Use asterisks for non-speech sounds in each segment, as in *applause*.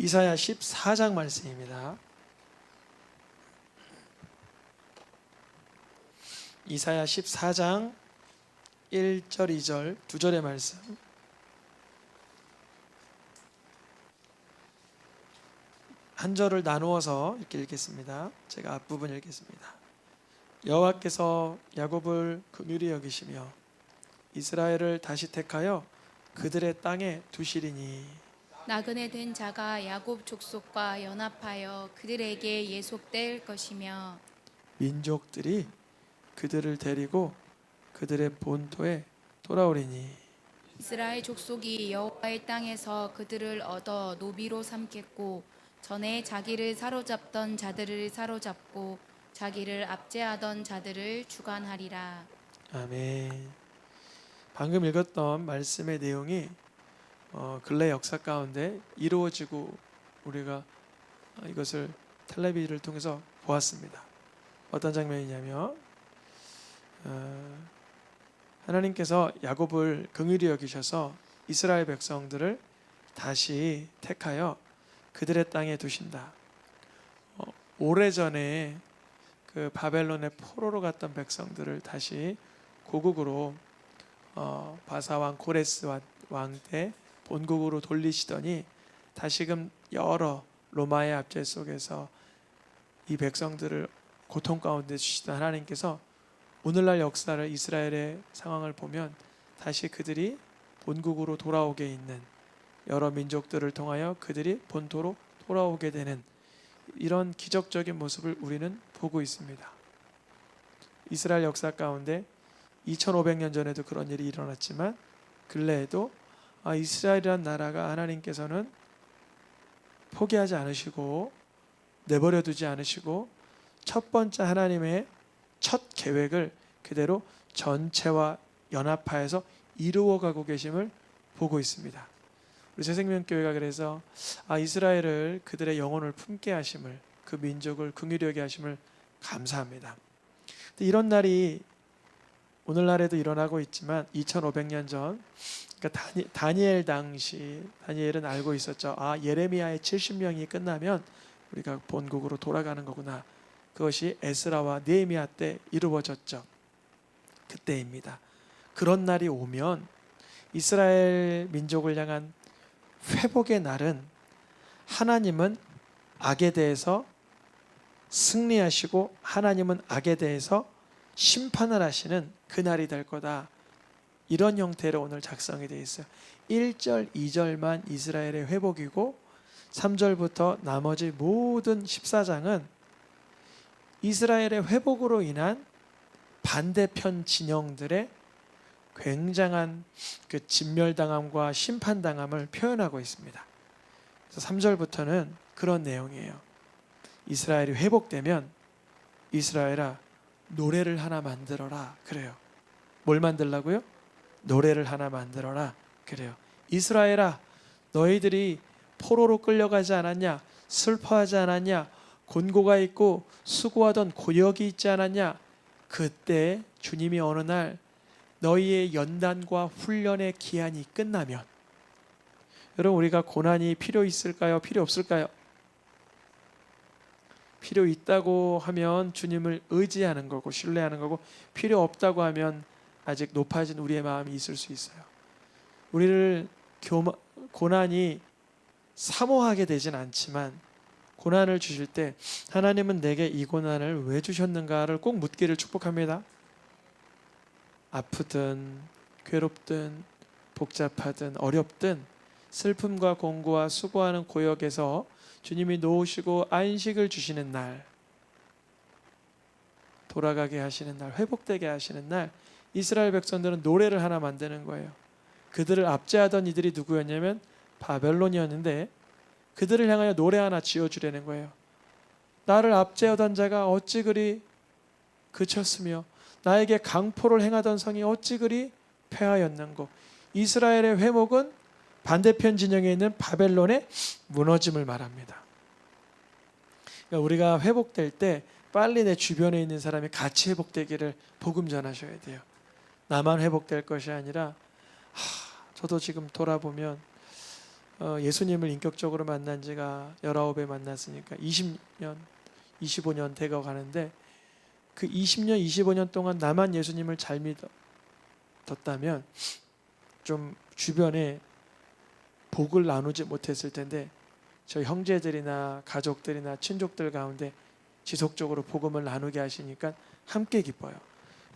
이사야 14장 말씀입니다. 이사야 14장 1절 2절 두 절의 말씀. 한 절을 나누어서 이렇게 읽겠습니다. 제가 앞부분 읽겠습니다. 여호와께서 야곱을 긍휼히 여기시며 이스라엘을 다시 택하여 그들의 땅에 두시리니 나그네 된 자가 야곱 족속과 연합하여 그들에게 예속될 것이며 민족들이 그들을 데리고 그들의 본토에 돌아오리니 이스라엘 족속이 여호와의 땅에서 그들을 얻어 노비로 삼겠고 전에 자기를 사로잡던 자들을 사로잡고 자기를 압제하던 자들을 주관하리라. 아멘. 방금 읽었던 말씀의 내용이 어, 근래 역사 가운데 이루어지고 우리가 어, 이것을 텔레비를 통해서 보았습니다. 어떤 장면이냐면 어, 하나님께서 야곱을 긍휼히 여기셔서 이스라엘 백성들을 다시 택하여 그들의 땅에 두신다. 어, 오래전에 그 바벨론의 포로로 갔던 백성들을 다시 고국으로 어, 바사왕 고레스 왕때 본국으로 돌리시더니 다시금 여러 로마의 압제 속에서 이 백성들을 고통 가운데 주시던 하나님께서 오늘날 역사를 이스라엘의 상황을 보면 다시 그들이 본국으로 돌아오게 있는 여러 민족들을 통하여 그들이 본토로 돌아오게 되는 이런 기적적인 모습을 우리는 보고 있습니다. 이스라엘 역사 가운데 2500년 전에도 그런 일이 일어났지만 근래에도 아, 이스라엘이란 나라가 하나님께서는 포기하지 않으시고 내버려 두지 않으시고 첫 번째 하나님의 첫 계획을 그대로 전체와 연합하여서 이루어 가고 계심을 보고 있습니다. 우리 새생명교회가 그래서 아 이스라엘을 그들의 영혼을 품게 하심을 그 민족을 긍휼히 여기 하심을 감사합니다. 이런 날이 오늘날에도 일어나고 있지만 2500년 전 그러니까 다니, 다니 엘 당시 다니엘은 알고 있었죠. 아 예레미야의 70명이 끝나면 우리가 본국으로 돌아가는 거구나. 그것이 에스라와 느헤미야 때 이루어졌죠. 그때입니다. 그런 날이 오면 이스라엘 민족을 향한 회복의 날은 하나님은 악에 대해서 승리하시고 하나님은 악에 대해서 심판을 하시는 그날이 될 거다. 이런 형태로 오늘 작성이 되어 있어요. 1절, 2절만 이스라엘의 회복이고 3절부터 나머지 모든 14장은 이스라엘의 회복으로 인한 반대편 진영들의 굉장한 그 진멸당함과 심판당함을 표현하고 있습니다. 그래서 3절부터는 그런 내용이에요. 이스라엘이 회복되면 이스라엘아 노래를 하나 만들어라 그래요. 뭘 만들라고요? 노래를 하나 만들어라 그래요. 이스라엘아 너희들이 포로로 끌려가지 않았냐? 슬퍼하지 않았냐? 곤고가 있고 수고하던 고역이 있지 않았냐? 그때 주님이 어느 날 너희의 연단과 훈련의 기한이 끝나면 여러분 우리가 고난이 필요 있을까요? 필요 없을까요? 필요 있다고 하면 주님을 의지하는 거고 신뢰하는 거고 필요 없다고 하면 아직 높아진 우리의 마음이 있을 수 있어요. 우리를 교마, 고난이 사모하게 되진 않지만 고난을 주실 때 하나님은 내게 이 고난을 왜 주셨는가를 꼭 묻기를 축복합니다. 아프든 괴롭든 복잡하든 어렵든 슬픔과 공고와 수고하는 고역에서 주님이 놓으시고 안식을 주시는 날 돌아가게 하시는 날 회복되게 하시는 날 이스라엘 백성들은 노래를 하나 만드는 거예요. 그들을 압제하던 이들이 누구였냐면 바벨론이었는데 그들을 향하여 노래 하나 지어주려는 거예요. 나를 압제하던 자가 어찌 그리 그쳤으며 나에게 강포를 행하던 성이 어찌 그리 패하였는고 이스라엘의 회복은 반대편 진영에 있는 바벨론의 무너짐을 말합니다. 그러니까 우리가 회복될 때 빨리 내 주변에 있는 사람이 같이 회복되기를 복음 전하셔야 돼요. 나만 회복될 것이 아니라 하, 저도 지금 돌아보면 어, 예수님을 인격적으로 만난 지가 19에 만났으니까 20년, 25년 돼가 가는데 그 20년, 25년 동안 나만 예수님을 잘 믿었다면 좀 주변에 복을 나누지 못했을 텐데 저희 형제들이나 가족들이나 친족들 가운데 지속적으로 복음을 나누게 하시니까 함께 기뻐요.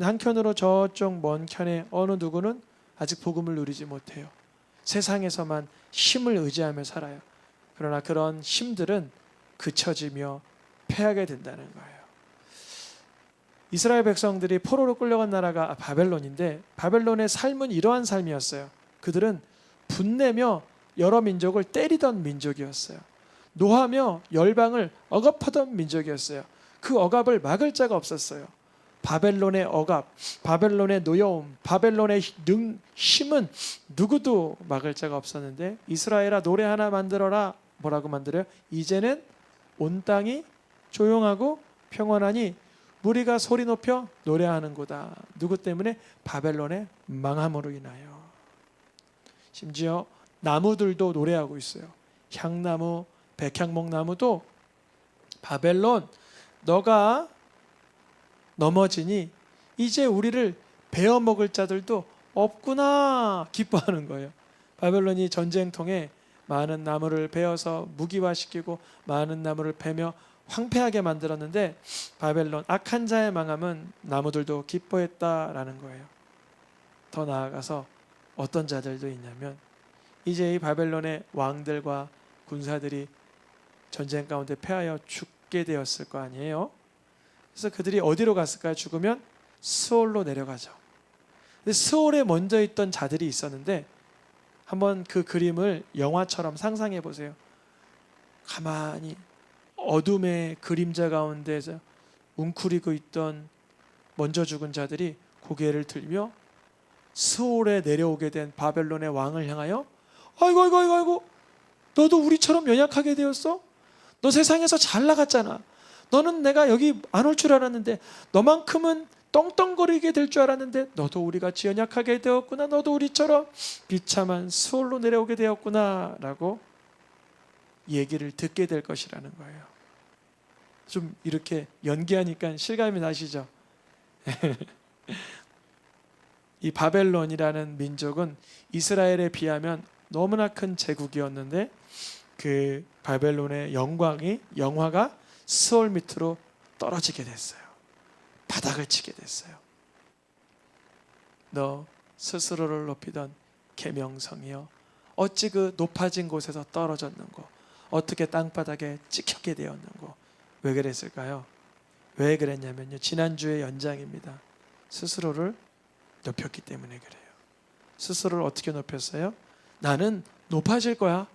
한켠으로 저쪽 먼 켠에 어느 누구는 아직 복음을 누리지 못해요. 세상에서만 힘을 의지하며 살아요. 그러나 그런 힘들은 그쳐지며 패하게 된다는 거예요. 이스라엘 백성들이 포로로 끌려간 나라가 바벨론인데 바벨론의 삶은 이러한 삶이었어요. 그들은 분내며 여러 민족을 때리던 민족이었어요. 노하며 열방을 억압하던 민족이었어요. 그 억압을 막을 자가 없었어요. 바벨론의 억압, 바벨론의 노여움, 바벨론의 능 힘은 누구도 막을 자가 없었는데 이스라엘아 노래 하나 만들어라 뭐라고 만들어요? 이제는 온 땅이 조용하고 평안하니 무리가 소리 높여 노래하는구다. 누구 때문에 바벨론의 망함으로 인하여. 심지어 나무들도 노래하고 있어요. 향나무, 백향목 나무도 바벨론 너가 넘어지니 이제 우리를 베어 먹을 자들도 없구나 기뻐하는 거예요. 바벨론이 전쟁통에 많은 나무를 베어서 무기화시키고 많은 나무를 베며 황폐하게 만들었는데 바벨론 악한 자의 망함은 나무들도 기뻐했다라는 거예요. 더 나아가서 어떤 자들도 있냐면 이제 이 바벨론의 왕들과 군사들이 전쟁 가운데 패하여 죽게 되었을 거 아니에요. 그래서 그들이 어디로 갔을까요? 죽으면 스올로 내려가죠. 근데 스올에 먼저 있던 자들이 있었는데 한번 그 그림을 영화처럼 상상해 보세요. 가만히 어둠의 그림자 가운데서 웅크리고 있던 먼저 죽은 자들이 고개를 들며 스올에 내려오게 된 바벨론의 왕을 향하여 아이고 아이고 아이고 아이고 너도 우리처럼 연약하게 되었어? 너 세상에서 잘 나갔잖아. 너는 내가 여기 안 올 줄 알았는데 너만큼은 떵떵거리게 될 줄 알았는데 너도 우리 같이 연약하게 되었구나. 너도 우리처럼 비참한 수월로 내려오게 되었구나 라고 얘기를 듣게 될 것이라는 거예요. 좀 이렇게 연기하니까 실감이 나시죠? *laughs* 이 바벨론이라는 민족은 이스라엘에 비하면 너무나 큰 제국이었는데 그 바벨론의 영광이 영화가 스올 밑으로 떨어지게 됐어요. 바닥을 치게 됐어요. 너 스스로를 높이던 계명성이여 어찌 그 높아진 곳에서 떨어졌는고 어떻게 땅바닥에 찍혔게 되었는고 왜 그랬을까요? 왜 그랬냐면요 지난주의 연장입니다. 스스로를 높였기 때문에 그래요. 스스로를 어떻게 높였어요? 나는 높아질 거야.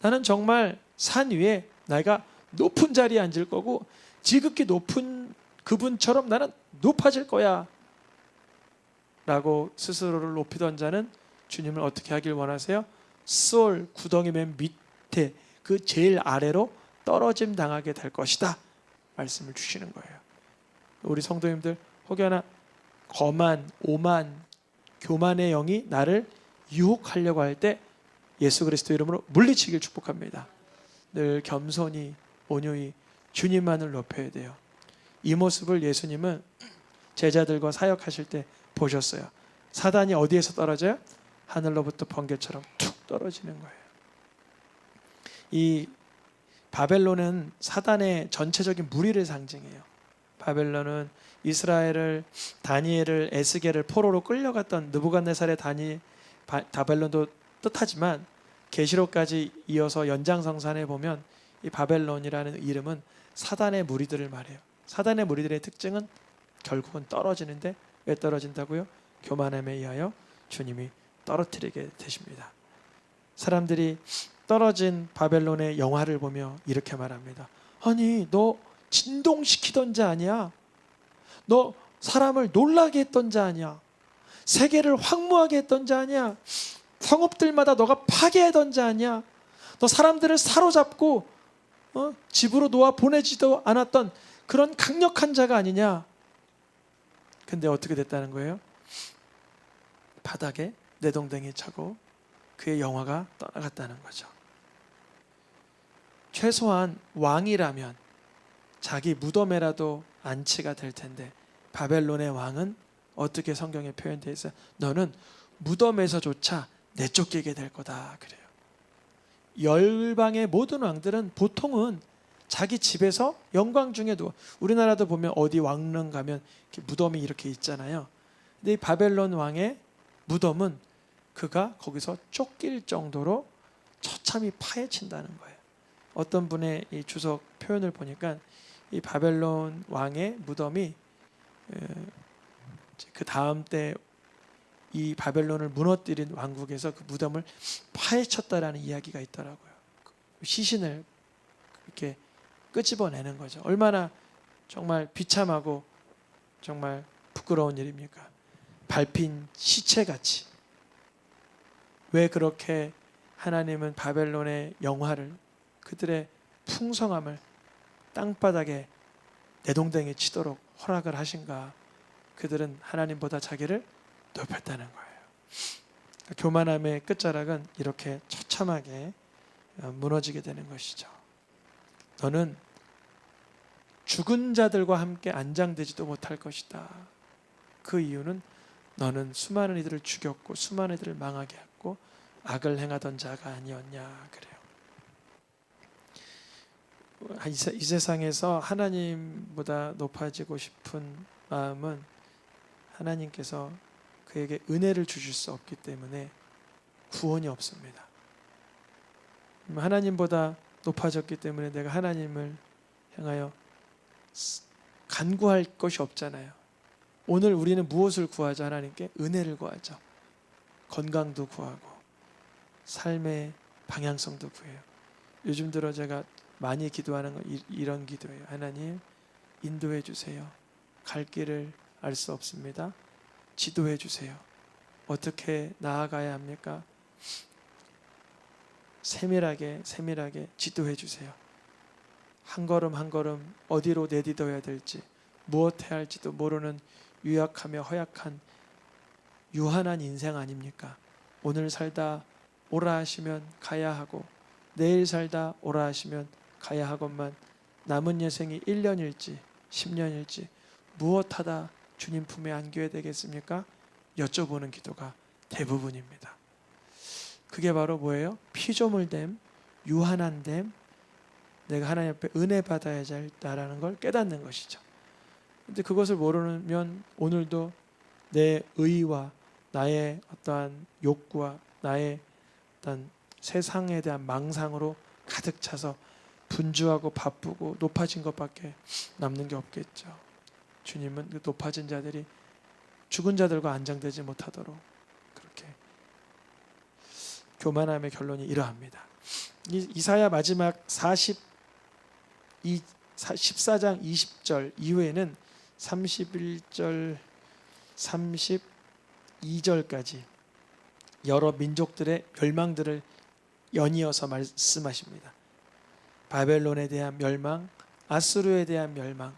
나는 정말 산 위에 내가 높은 자리에 앉을 거고 지극히 높은 그분처럼 나는 높아질 거야. 라고 스스로를 높이던 자는 주님을 어떻게 하길 원하세요? 솔 구덩이 맨 밑에 그 제일 아래로 떨어짐 당하게 될 것이다. 말씀을 주시는 거예요. 우리 성도님들 혹여나 거만, 오만, 교만의 영이 나를 유혹하려고 할 때 예수 그리스도 이름으로 물리치길 축복합니다. 늘 겸손히 온유히 주님만을 높여야 돼요. 이 모습을 예수님은 제자들과 사역하실 때 보셨어요. 사단이 어디에서 떨어져요? 하늘로부터 번개처럼 툭 떨어지는 거예요. 이 바벨론은 사단의 전체적인 무리를 상징해요. 바벨론은 이스라엘을 다니엘을 에스겔을 포로로 끌려갔던 느부갓네살의 다니 바, 바벨론도 뜻하지만 계시록까지 이어서 연장성산에 보면 이 바벨론이라는 이름은 사단의 무리들을 말해요. 사단의 무리들의 특징은 결국은 떨어지는데 왜 떨어진다고요? 교만함에 의하여 주님이 떨어뜨리게 되십니다. 사람들이 떨어진 바벨론의 영화를 보며 이렇게 말합니다. 아니 너 진동시키던 자 아니야? 너 사람을 놀라게 했던 자 아니야? 세계를 황무하게 했던 자 아니야? 성읍들마다 너가 파괴하던 자 아니야? 너 사람들을 사로잡고 어? 집으로 놓아 보내지도 않았던 그런 강력한 자가 아니냐? 근데 어떻게 됐다는 거예요? 바닥에 내동댕이 차고 그의 영화가 떠나갔다는 거죠. 최소한 왕이라면 자기 무덤에라도 안치가 될 텐데 바벨론의 왕은 어떻게 성경에 표현되어 있어요? 너는 무덤에서조차 내쫓기게 될 거다 그래요. 열방의 모든 왕들은 보통은 자기 집에서 영광 중에도 우리나라도 보면 어디 왕릉 가면 이렇게 무덤이 이렇게 있잖아요. 근데 이 바벨론 왕의 무덤은 그가 거기서 쫓길 정도로 처참히 파헤친다는 거예요. 어떤 분의 이 주석 표현을 보니까 이 바벨론 왕의 무덤이 그 다음 때 이 바벨론을 무너뜨린 왕국에서 그 무덤을 파헤쳤다라는 이야기가 있더라고요. 시신을 이렇게 끄집어내는 거죠. 얼마나 정말 비참하고 정말 부끄러운 일입니까? 밟힌 시체같이. 왜 그렇게 하나님은 바벨론의 영화를 그들의 풍성함을 땅바닥에 내동댕이 치도록 허락을 하신가? 그들은 하나님보다 자기를 높였다는 거예요. 교만함의 끝자락은 이렇게 처참하게 어, 무너지게 되는 것이죠. 너는 죽은 자들과 함께 안장되지도 못할 것이다. 그 이유는 너는 수많은 이들을 죽였고 수많은 이들을 망하게 했고 악을 행하던 자가 아니었냐 그래요. 이 세상에서 하나님보다 높아지고 싶은 마음은 하나님께서 그에게 은혜를 주실 수 없기 때문에 구원이 없습니다. 하나님보다 높아졌기 때문에 내가 하나님을 향하여 스- 간구할 것이 없잖아요. 오늘 우리는 무엇을 구하자 하나님께 은혜를 구하죠. 건강도 구하고 삶의 방향성도 구해요. 요즘 들어 제가 많이 기도하는 건 이- 이런 기도예요. 하나님 인도해 주세요. 갈 길을 알 수 없습니다. 지도해 주세요. 어떻게 나아가야 합니까? 세밀하게 세밀하게 지도해 주세요. 한 걸음 한 걸음 어디로 내딛어야 될지 무엇 해야 할지도 모르는 유약하며 허약한 유한한 인생 아닙니까? 오늘 살다 오라 하시면 가야 하고 내일 살다 오라 하시면 가야 하건만 남은 여생이 1년일지 10년일지 무엇하다 주님 품에 안겨야 되겠습니까? 여쭤보는 기도가 대부분입니다. 그게 바로 뭐예요? 피조물 됨, 유한한 됨, 내가 하나님 앞에 은혜 받아야 할다라는 걸 깨닫는 것이죠. 근데 그것을 모르면 오늘도 내 의와 나의 어떠한 욕구와 나의 어떤 세상에 대한 망상으로 가득 차서 분주하고 바쁘고 높아진 것밖에 남는 게 없겠죠. 주님은 그 높아진 자들이 죽은 자들과 안장되지 못하도록 그렇게 교만함의 결론이 이러합니다. 이- 이사야 마지막 40 이 14장 20절 이후에는 31절 32절까지 여러 민족들의 멸망들을 연이어서 말씀하십니다. 바벨론에 대한 멸망, 아수르에 대한 멸망,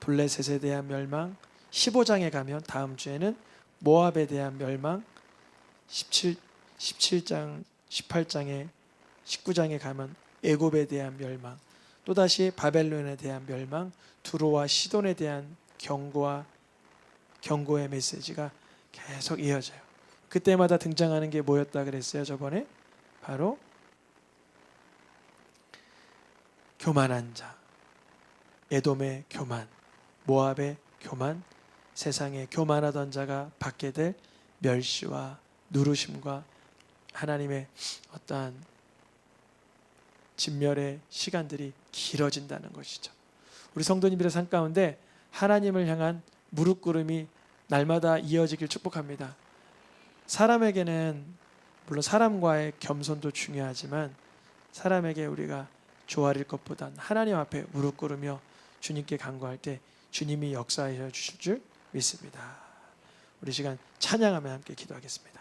블레셋에 대한 멸망, 15장에 가면 다음 주에는 모압에 대한 멸망, 17 17장 18장에 19장에 가면 애굽에 대한 멸망, 또다시 바벨론에 대한 멸망, 두로와 시돈에 대한 경고와 경고의 메시지가 계속 이어져요. 그때마다 등장하는 게 뭐였다 그랬어요, 저번에? 바로 교만한 자, 에돔의 교만, 모압의 교만, 세상에 교만하던 자가 받게 될 멸시와 누르심과 하나님의 어떠한 진멸의 시간들이 길어진다는 것이죠. 우리 성도님들의 삶 가운데 하나님을 향한 무릎 꿇음이 날마다 이어지길 축복합니다. 사람에게는 물론 사람과의 겸손도 중요하지만 사람에게 우리가 조아릴 것보단 하나님 앞에 무릎 꿇으며 주님께 간구할 때 주님이 역사하여 주실 줄 믿습니다. 우리 시간 찬양하며 함께 기도하겠습니다.